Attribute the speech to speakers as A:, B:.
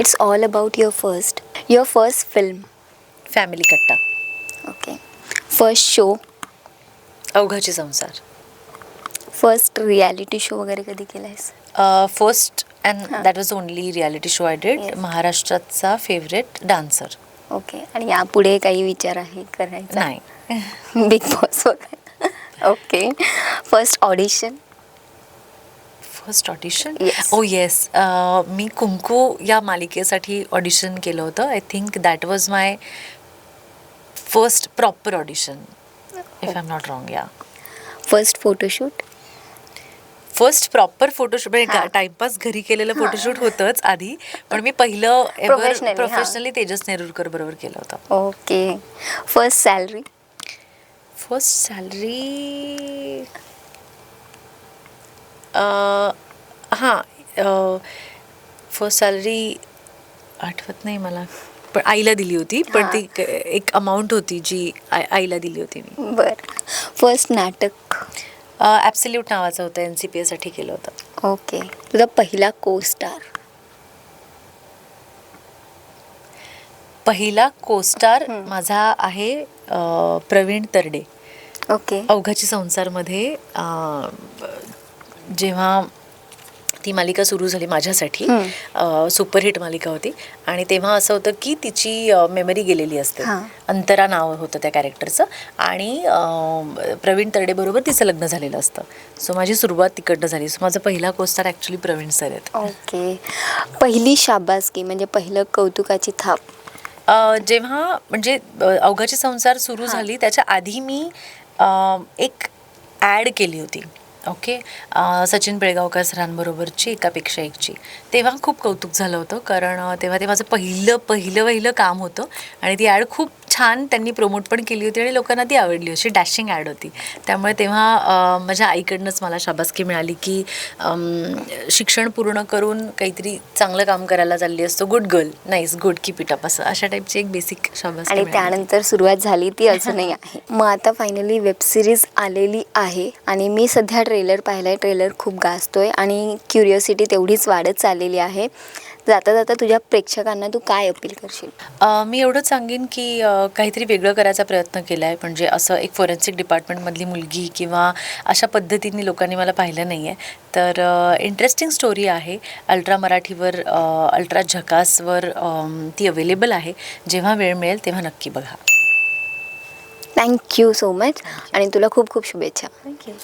A: It's all about your first your first film
B: family Katta
A: okay first show
B: अवघाची संसार.
A: First reality show वगैरे कधी केला आहेस
B: first and. That was only reality show I did. महाराष्ट्राचा favourite dancer
A: okay आणि यापुढे काही विचार आहे करायचा?
B: नाही.
A: बिग बॉस वगैरे. Okay first audition
B: first audition
A: Yes.
B: Oh yes मी कुंकू या मालिकेसाठी ऑडिशन केलं होतं. I think that was my first proper audition if I am not wrong या
A: first photoshoot
B: first proper photoshoot. म्हणजे टाइमपास घरी केलेलं फोटोशूट होतंच आधी पण मी पहिलं
A: Professionally, हां.
B: प्रोफेशनली तेजस नेरुरकर बरोबर केलं होतं.
A: Okay first salary
B: first salary हां फर्स्ट सॅलरी आठवत नाही मला. पण आईला दिली होती पण. ती क- एक अमाऊंट होती जी आई आईला दिली होती मी.
A: बर. फर्स्ट नाटक.
B: ॲब्सल्यूट नावाचं होतं एन सी पी एसाठी केलं होतं.
A: ओके तुझा पहिला को स्टार
B: पहिला कोस्टार
A: हं.
B: माझा आहे अ, प्रवीण तरडे.
A: ओके
B: अवघाची संसारमध्ये अ, जेव्हा ती मालिका सुरू झाली माझ्यासाठी सुपरहिट मालिका होती. आणि तेव्हा असं होतं की तिची मेमरी गेलेली असते. अंतरा नाव होतं त्या कॅरेक्टरचं आणि प्रवीण तरडेबरोबर तिचं लग्न झालेलं असतं. सो माझी सुरुवात तिकडनं झाली. सो माझा पहिला कोस्टार ॲक्च्युली प्रवीण सर आहेत.
A: ओके. पहिली शाबासकी म्हणजे पहिलं कौतुकाची थाप?
B: जेव्हा म्हणजे अवघाची संसार सुरू. झाली त्याच्या आधी मी एक ॲड केली होती. ओके. सचिन पिळगावकर सरांबरोबरची एकापेक्षा एकची. तेव्हा खूप कौतुक झालं होतं कारण तेव्हा ते माझं पहिलं पहिलं पहिलं काम होतं आणि ती ॲड खूप छान त्यांनी प्रमोट पण केली होती आणि लोकांना ती आवडली अशी डॅशिंग ॲड होती. त्यामुळे तेव्हा माझ्या आईकडनंच मला शाबासकी मिळाली की शिक्षण पूर्ण करून काहीतरी चांगलं काम करायला चालली असतो. Good girl nice good keep it up असं अशा टाईपची एक बेसिक शाबासकी
A: आणि. त्यानंतर सुरुवात झाली ती अजूनही आहे. मग आता फायनली वेब सिरीज आलेली आहे आणि मी सध्या ट्रेलर पाहिलाय. ट्रेलर खूप गाजतोय आणि क्युरिओसिटी तेवढीच वाढत चाललेली आहे. जाता जाता तुझ्या प्रेक्षकांना तू काय अपील करशील?
B: मी एवढंच सांगेन की काहीतरी वेगळं करायचा प्रयत्न केला आहे म्हणजे असं एक फॉरेन्सिक डिपार्टमेंटमधली मुलगी किंवा अशा पद्धतीने लोकांनी मला पाहिलं नाही आहे तर इंटरेस्टिंग स्टोरी आहे. अल्ट्रा मराठीवर अल्ट्रा झकासवर ती अवेलेबल आहे. जेव्हा वेळ मिळेल तेव्हा नक्की बघा.
A: थँक्यू सो मच आणि तुला खूप खूप शुभेच्छा.
B: थँक्यू